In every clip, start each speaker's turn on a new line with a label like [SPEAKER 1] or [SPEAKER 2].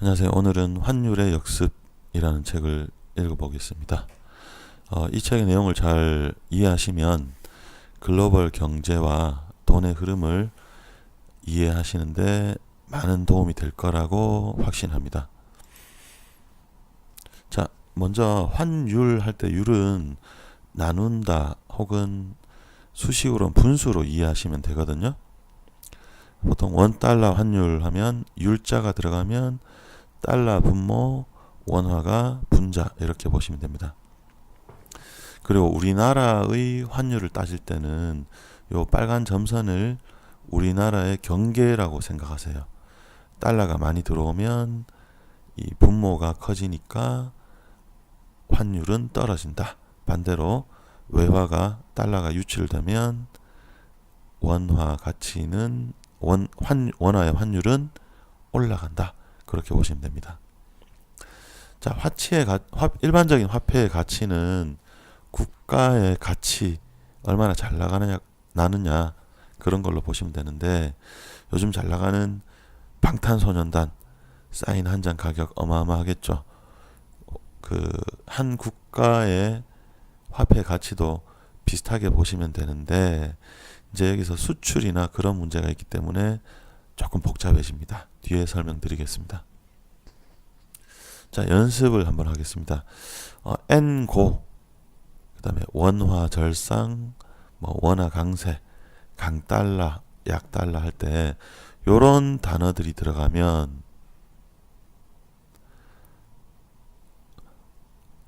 [SPEAKER 1] 안녕하세요. 오늘은 환율의 역습이라는 책을 읽어보겠습니다. 어, 이 책의 내용을 잘 이해하시면 글로벌 경제와 돈의 흐름을 이해하시는데 많은 도움이 될 거라고 확신합니다. 자, 먼저 환율 할 때 율은 나눈다 혹은 수식으로 분수로 이해하시면 되거든요. 보통 원 달러 환율 하면 율자가 들어가면 달러 분모 원화가 분자 이렇게 보시면 됩니다. 그리고 우리나라의 환율을 따질 때는 요 빨간 점선을 우리나라의 경계라고 생각하세요. 달러가 많이 들어오면 이 분모가 커지니까 환율은 떨어진다. 반대로 외화가 달러가 유출되면 원화 가치는 원, 환, 원화의 환율은 올라간다. 그렇게 보시면 됩니다. 자, 화치의 가, 화, 일반적인 화폐의 가치는 국가의 가치 얼마나 잘 나가느냐 나느냐 그런 걸로 보시면 되는데 요즘 잘 나가는 방탄소년단 사인 한 장 가격 어마어마하겠죠. 그 한 국가의 화폐 가치도 비슷하게 보시면 되는데 이제 여기서 수출이나 그런 문제가 있기 때문에 조금 복잡해집니다. 뒤에 설명드리겠습니다. 자, 연습을 한번 하겠습니다. 어, N고, 그 다음에 원화 절상, 뭐 원화 강세, 강달러, 약달러 할때 요런 단어들이 들어가면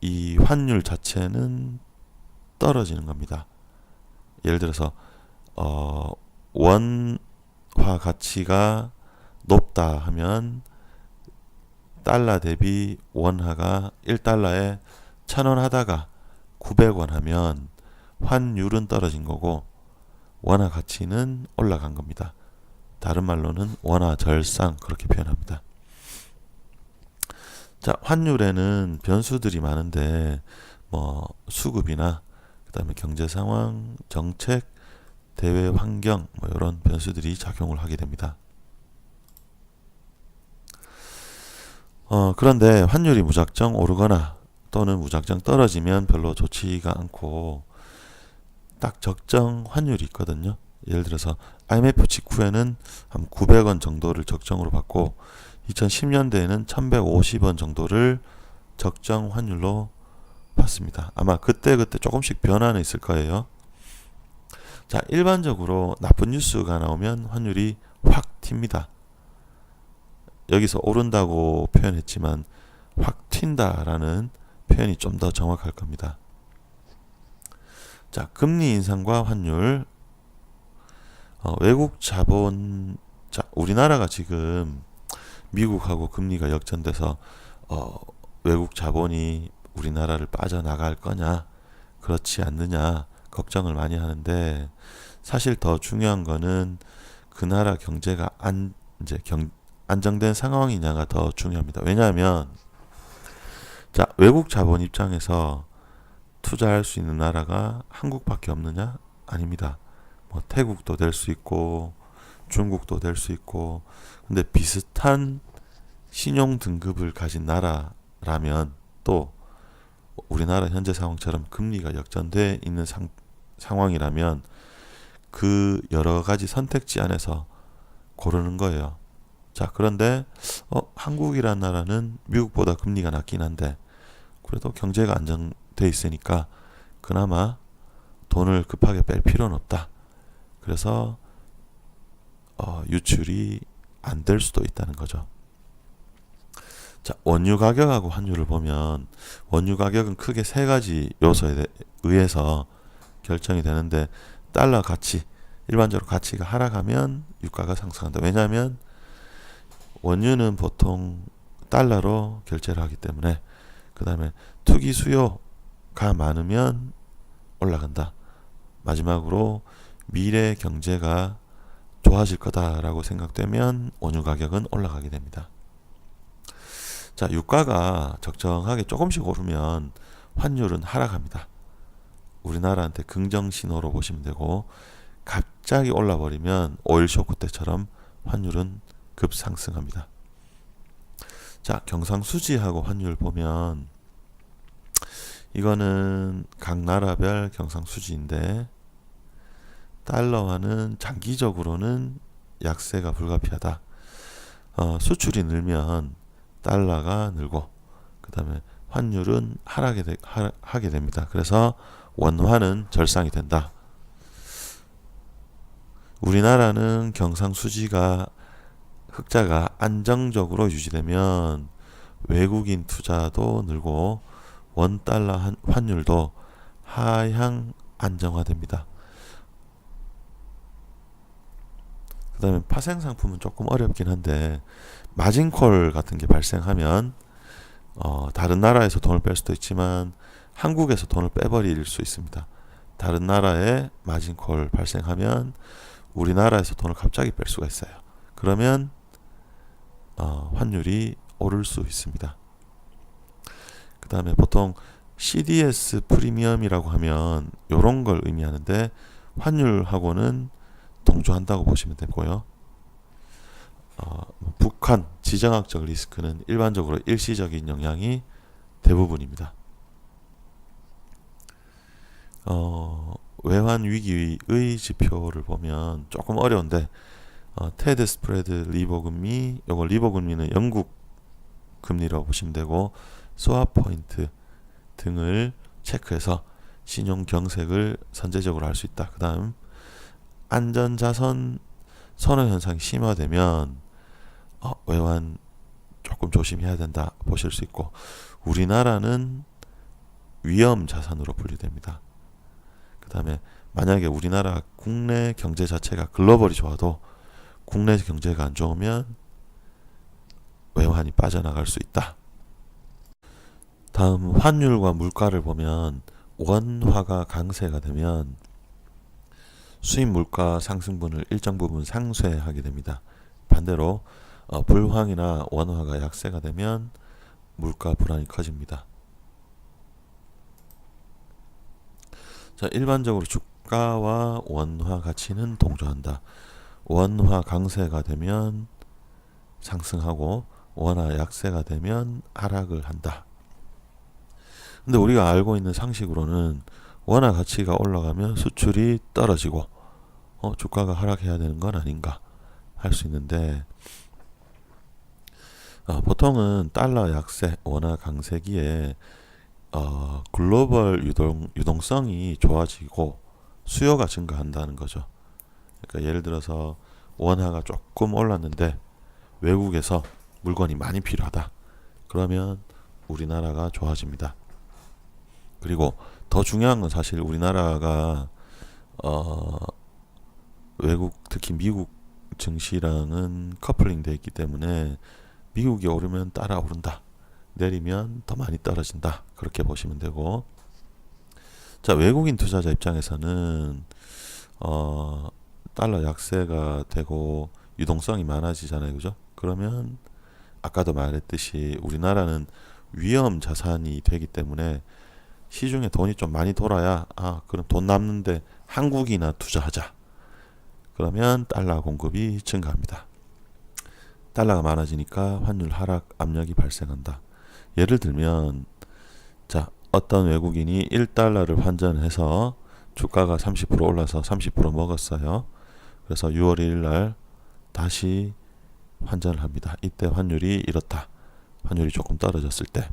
[SPEAKER 1] 이 환율 자체는 떨어지는 겁니다. 예를 들어서 어, 원 화 가치가 높다 하면 달러 대비 원화가 1달러에 1000원 하다가 900원 하면 환율은 떨어진 거고 원화 가치는 올라간 겁니다. 다른 말로는 원화 절상 그렇게 표현합니다. 자, 환율에는 변수들이 많은데 뭐 수급이나 그다음에 경제 상황, 정책, 대외 환경 뭐 이런 변수들이 작용을 하게 됩니다. 어, 그런데 환율이 무작정 오르거나 또는 무작정 떨어지면 별로 좋지가 않고 딱 적정 환율이 있거든요. 예를 들어서 IMF 직후에는 한 900원 정도를 적정으로 받고 2010년대에는 1150원 정도를 적정 환율로 받습니다. 아마 그때 그때 조금씩 변화는 있을 거예요. 자, 일반적으로 나쁜 뉴스가 나오면 환율이 확 튑니다. 여기서 오른다고 표현했지만 확 튄다라는 표현이 좀 더 정확할 겁니다. 자, 금리 인상과 환율. 어, 외국 자본, 자, 우리나라가 지금 미국하고 금리가 역전돼서 어, 외국 자본이 우리나라를 빠져나갈 거냐, 그렇지 않느냐, 걱정을 많이 하는데 사실 더 중요한 거는 그 나라 경제가 안 이제 경, 안정된 상황이냐가 더 중요합니다. 왜냐하면 자 외국 자본 입장에서 투자할 수 있는 나라가 한국밖에 없느냐? 아닙니다. 뭐 태국도 될 수 있고 중국도 될 수 있고 근데 비슷한 신용 등급을 가진 나라라면 또 우리나라 현재 상황처럼 금리가 역전돼 있는 상, 상황이라면 그 여러 가지 선택지 안에서 고르는 거예요. 자, 그런데 어, 한국이란 나라는 미국보다 금리가 낮긴 한데 그래도 경제가 안정돼 있으니까 그나마 돈을 급하게 뺄 필요는 없다. 그래서 어, 유출이 안 될 수도 있다는 거죠. 자, 원유 가격하고 환율을 보면 원유 가격은 크게 세 가지 요소에 의해서 결정이 되는데 달러 가치 일반적으로 가치가 하락하면 유가가 상승한다. 왜냐하면 원유는 보통 달러로 결제를 하기 때문에 그 다음에 투기 수요가 많으면 올라간다. 마지막으로 미래 경제가 좋아질 거다라고 생각되면 원유 가격은 올라가게 됩니다. 자, 유가가 적정하게 조금씩 오르면 환율은 하락합니다. 우리나라한테 긍정 신호로 보시면 되고 갑자기 올라 버리면 오일 쇼크 때처럼 환율은 급상승합니다. 자, 경상수지하고 환율 보면 이거는 각 나라별 경상수지인데 달러화는 장기적으로는 약세가 불가피하다. 어, 수출이 늘면 달러가 늘고 그 다음에 환율은 하락에 되, 하, 하게 됩니다. 그래서 원화는 절상이 된다. 우리나라는 경상수지가 흑자가 안정적으로 유지되면 외국인 투자도 늘고 원 달러 한- 환율도 하향 안정화됩니다. 그 다음에 파생 상품은 조금 어렵긴 한데 마진콜 같은 게 발생하면 어, 다른 나라에서 돈을 뺄 수도 있지만 한국에서 돈을 빼버릴 수 있습니다. 다른 나라에 마진콜 발생하면 우리나라에서 돈을 갑자기 뺄 수가 있어요. 그러면 어, 환율이 오를 수 있습니다. 그 다음에 보통 CDS 프리미엄이라고 하면 이런 걸 의미하는데 환율하고는 동조한다고 보시면 되고요. 어, 북한 지정학적 리스크는 일반적으로 일시적인 영향이 대부분입니다. 어, 외환 위기의 지표를 보면 조금 어려운데 어, 테드 스프레드 리버 금리, 요거 리버 금리는 영국 금리라고 보시면 되고 스왑 포인트 등을 체크해서 신용 경색을 선제적으로 할 수 있다. 그다음 안전 자선 선호 현상이 심화되면 어, 외환 조금 조심해야 된다 보실 수 있고 우리나라는 위험 자산으로 분류됩니다. 그 다음에 만약에 우리나라 국내 경제 자체가 글로벌이 좋아도 국내 경제가 안 좋으면 외환이 빠져나갈 수 있다. 다음 환율과 물가를 보면 원화가 강세가 되면 수입 물가 상승분을 일정 부분 상쇄하게 됩니다. 반대로 어, 불황이나 원화가 약세가 되면 물가 불안이 커집니다. 자, 일반적으로 주가와 원화 가치는 동조한다. 원화 강세가 되면 상승하고 원화 약세가 되면 하락을 한다. 근데 우리가 알고 있는 상식으로는 원화 가치가 올라가면 수출이 떨어지고 어, 주가가 하락해야 되는 건 아닌가 할 수 있는데 어, 보통은 달러 약세, 원화 강세기에 어, 글로벌 유동, 유동성이 좋아지고 수요가 증가한다는 거죠. 그러니까 예를 들어서 원화가 조금 올랐는데 외국에서 물건이 많이 필요하다. 그러면 우리나라가 좋아집니다. 그리고 더 중요한 건 사실 우리나라가 어, 외국 특히 미국 증시랑은 커플링 돼 있기 때문에 미국이 오르면 따라 오른다. 내리면 더 많이 떨어진다. 그렇게 보시면 되고. 자, 외국인 투자자 입장에서는 어, 달러 약세가 되고 유동성이 많아지잖아요. 그죠? 그러면 아까도 말했듯이 우리나라는 위험 자산이 되기 때문에 시중에 돈이 좀 많이 돌아야 아, 그럼 돈 남는데 한국이나 투자하자. 그러면 달러 공급이 증가합니다. 달러가 많아지니까 환율 하락 압력이 발생한다. 예를 들면 자 어떤 외국인이 1달러를 환전해서 주가가 30% 올라서 30% 먹었어요. 그래서 6월 1일 날 다시 환전을 합니다. 이때 환율이 이렇다. 환율이 조금 떨어졌을 때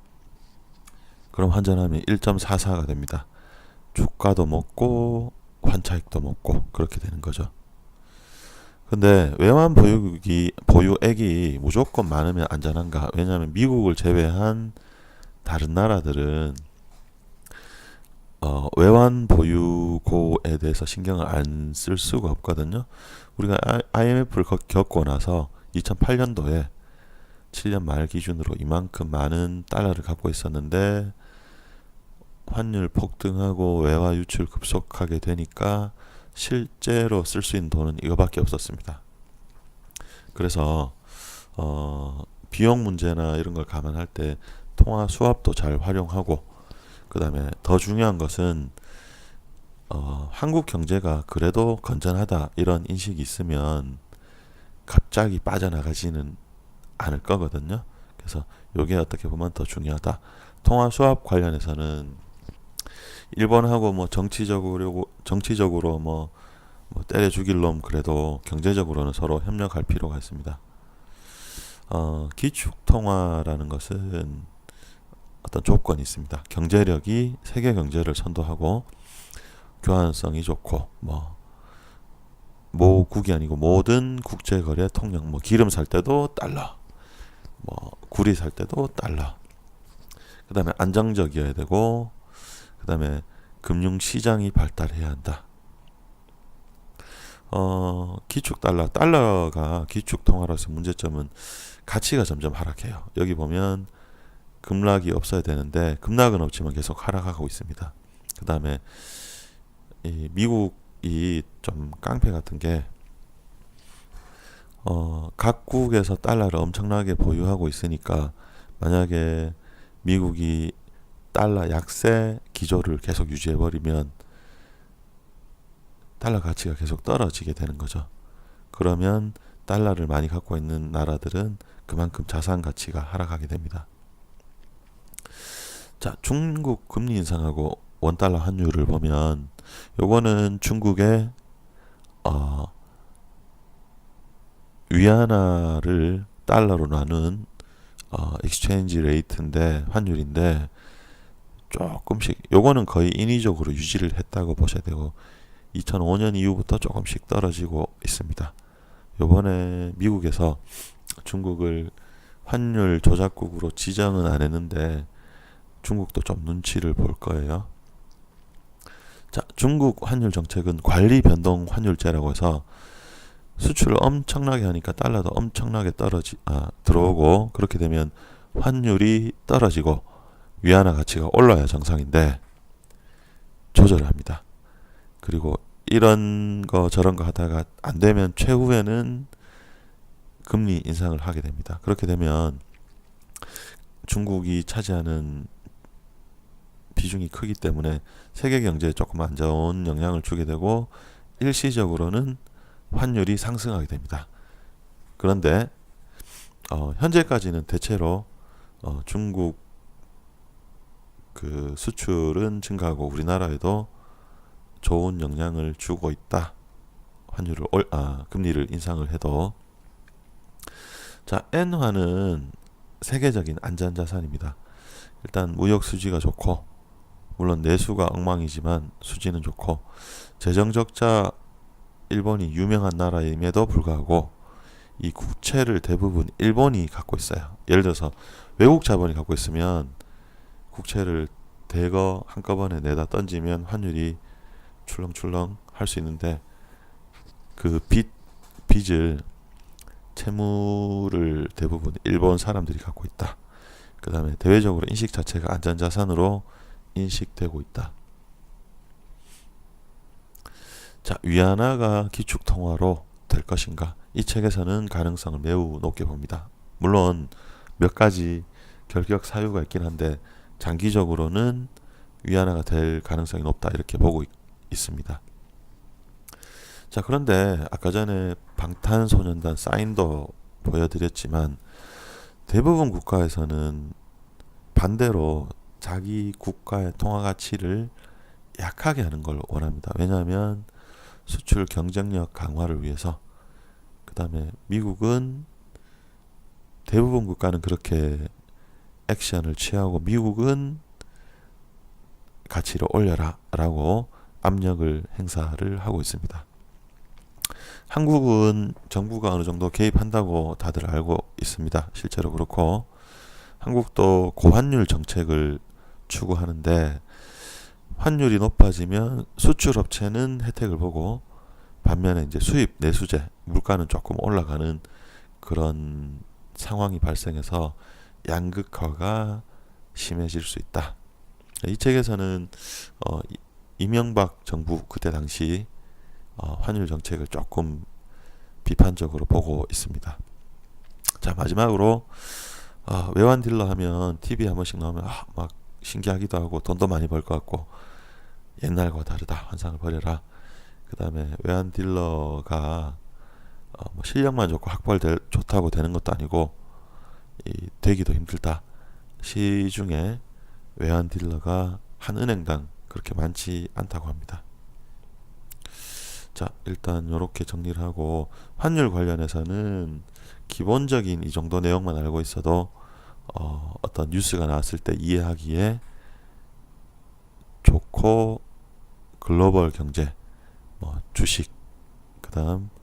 [SPEAKER 1] 그럼 환전하면 1.44가 됩니다. 주가도 먹고 환차익도 먹고 그렇게 되는 거죠. 근데 외환 보유기 보유액이 무조건 많으면 안전한가? 왜냐하면 미국을 제외한 다른 나라들은 어, 외환 보유고에 대해서 신경을 안 쓸 수가 없거든요. 우리가 IMF를 겪고 나서 2008년도에 7년 말 기준으로 이만큼 많은 달러를 갖고 있었는데 환율 폭등하고 외화 유출 급속하게 되니까 실제로 쓸 수 있는 돈은 이거밖에 없었습니다. 그래서 어, 비용 문제나 이런 걸 감안할 때 통화 수합도 잘 활용하고 그 다음에 더 중요한 것은 어, 한국 경제가 그래도 건전하다 이런 인식이 있으면 갑자기 빠져나가지는 않을 거거든요. 그래서 요게 어떻게 보면 더 중요하다. 통화 수합 관련해서는 일본하고 뭐 정치적으로 정치적으로 뭐, 뭐 때려 죽일 놈 그래도 경제적으로는 서로 협력할 필요가 있습니다. 어, 기축 통화라는 것은 어떤 조건이 있습니다. 경제력이 세계 경제를 선도하고 교환성이 좋고 뭐 모국이 아니고 모든 국제 거래 통영 뭐 기름 살 때도 달러 뭐 구리 살 때도 달러 그다음에 안정적이어야 되고 그 다음에 금융 시장이 발달해야 한다. 어, 기축 달러 달러가 기축 통화로서 문제점은 가치가 점점 하락해요. 여기 보면 급락이 없어야 되는데 급락은 없지만 계속 하락하고 있습니다. 그 다음에 이 미국이 좀 깡패 같은 게 어, 각국에서 달러를 엄청나게 보유하고 있으니까 만약에 미국이 달러 약세 기조를 계속 유지해 버리면 달러 가치가 계속 떨어지게 되는 거죠. 그러면 달러를 많이 갖고 있는 나라들은 그만큼 자산 가치가 하락하게 됩니다. 자, 중국 금리 인상하고 원달러 환율을 보면 요거는 중국의 어, 위안화를 달러로 나눈 어, 익스체인지 레이트인데 환율인데 조금씩 요거는 거의 인위적으로 유지를 했다고 보셔야 되고 2005년 이후부터 조금씩 떨어지고 있습니다. 요번에 미국에서 중국을 환율 조작국으로 지정은 안 했는데 중국도 좀 눈치를 볼 거예요. 자, 중국 환율 정책은 관리 변동 환율제라고 해서 수출을 엄청나게 하니까 달러도 엄청나게 떨어지 아, 들어오고 그렇게 되면 환율이 떨어지고 위안화 가치가 올라야 정상인데 조절을 합니다. 그리고 이런 거 저런 거 하다가 안 되면 최후에는 금리 인상을 하게 됩니다. 그렇게 되면 중국이 차지하는 비중이 크기 때문에 세계 경제에 조금 안 좋은 영향을 주게 되고 일시적으로는 환율이 상승하게 됩니다. 그런데 어, 현재까지는 대체로 어, 중국 그 수출은 증가하고 우리나라에도 좋은 영향을 주고 있다. 환율을 올, 아, 금리를 인상을 해도 자 엔화는 세계적인 안전 자산입니다. 일단 무역 수지가 좋고 물론 내수가 엉망이지만 수지는 좋고 재정 적자 일본이 유명한 나라임에도 불구하고 이 국채를 대부분 일본이 갖고 있어요. 예를 들어서 외국 자본이 갖고 있으면 국채를 대거 한꺼번에 내다 던지면 환율이 출렁출렁 할 수 있는데 그 빚 빚을 채무를 대부분 일본 사람들이 갖고 있다. 그 다음에 대외적으로 인식 자체가 안전자산으로 인식되고 있다. 자, 위안화가 기축통화로 될 것인가? 이 책에서는 가능성을 매우 높게 봅니다. 물론 몇 가지 결격 사유가 있긴 한데 장기적으로는 위안화가 될 가능성이 높다 이렇게 보고 있, 있습니다. 자, 그런데 아까 전에 방탄소년단 사인도 보여드렸지만 대부분 국가에서는 반대로 자기 국가의 통화 가치를 약하게 하는 걸 원합니다. 왜냐하면 수출 경쟁력 강화를 위해서 그 다음에 미국은 대부분 국가는 그렇게 액션을 취하고 미국은 가치를 올려라 라고 압력을 행사를 하고 있습니다. 한국은 정부가 어느 정도 개입한다고 다들 알고 있습니다. 실제로 그렇고 한국도 고환율 정책을 추구하는데 환율이 높아지면 수출 업체는 혜택을 보고 반면에 이제 수입 내수제 물가는 조금 올라가는 그런 상황이 발생해서 양극화가 심해질 수 있다. 이 책에서는 어, 이명박 정부 그때 당시 어, 환율 정책을 조금 비판적으로 보고 있습니다. 자 마지막으로 어, 외환 딜러 하면 TV 한 번씩 나오면 아, 막 신기하기도 하고 돈도 많이 벌 것 같고 옛날과 다르다 환상을 버려라. 그 다음에 외환 딜러가 어, 뭐 실력만 좋고 학벌 될, 좋다고 되는 것도 아니고 이 되기도 힘들다. 시중에 외환 딜러가 한 은행당 그렇게 많지 않다고 합니다. 자, 일단 이렇게 정리를 하고 환율 관련해서는 기본적인 이 정도 내용만 알고 있어도 어, 어떤 뉴스가 나왔을 때 이해하기에 좋고 글로벌 경제, 뭐 주식, 그다음 뭐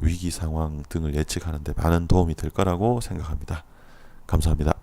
[SPEAKER 1] 위기 상황 등을 예측하는 데 많은 도움이 될 거라고 생각합니다. 감사합니다.